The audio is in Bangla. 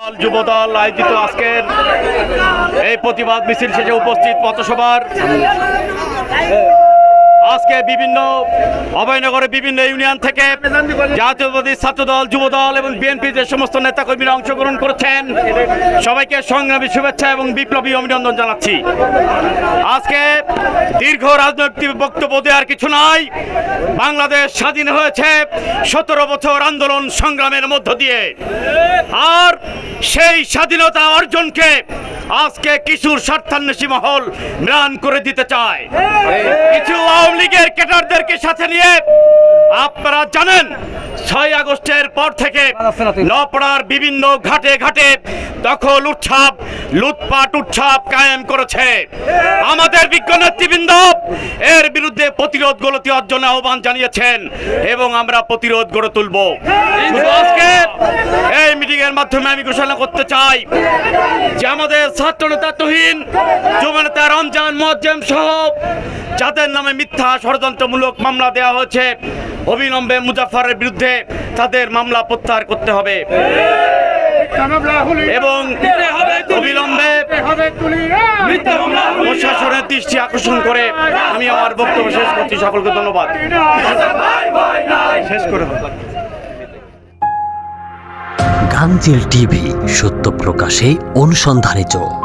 দল, যুবদল আয়োজিত আজকের এই প্রতিবাদ মিছিল শেষে উপস্থিত পথসভার আজকে বিভিন্ন অভয়নগরে বিভিন্ন ইউনিয়ন থেকে জাতীয়বাদী ছাত্রদল, যুবদল এবং বিএনপি যে সমস্ত নেতাকর্মীরা অংশগ্রহণ করেছেন, সবাইকে সংগ্রামী শুভেচ্ছা এবং বিপ্লবী অভিনন্দন জানাচ্ছি। আজকে দীর্ঘ রাজনৈতিক বক্তব্য দেওয়ার কিছু নাই। বাংলাদেশ স্বাধীন হয়েছে সতেরো বছর আন্দোলন সংগ্রামের মধ্য দিয়ে। আর সেই স্বাধীনতা অর্জনকে আজকে কিশোর স্বার্থান্বেষী মহল ম্লান করে দিতে চায়। কিছু আওয়ামী লীগের ক্যাডারদেরকে সাথে নিয়ে আপনারা জানেন, ছয় আগস্টের পর থেকে নপড়ার বিভিন্ন ঘাটে ঘাটে দখল উৎসাপ লুটপাট উৎসাপ কায়েম করেছে। আমাদের বিজ্ঞ এর প্রতিরোধ গলতি অর্জনে আহ্বান জানিয়েছেন এবং আমরা প্রতিরোধ গড়ে তুলব। আজকে এই মিটিং এর মাধ্যমে আমি ঘোষণা করতে চাই যে আমাদের ছাত্র নেতা তুহিন যুব নেতা রমজান মোয়াজ্জেম সহ যাদের নামে মিথ্যা ষড়যন্ত্রমূলক মামলা দেওয়া হয়েছে অবিলম্বে মুজাফারের বিরুদ্ধে তাদের মামলা প্রত্যাহার করতে হবে। এবং অবিলম্বে প্রশাসনের দৃষ্টি আকর্ষণ করে আমি আমার বক্তব্য শেষ করছি। সকলকে ধন্যবাদ। শেষ করে দাও। টিভি, সত্য প্রকাশে অনুসন্ধানে চোখ।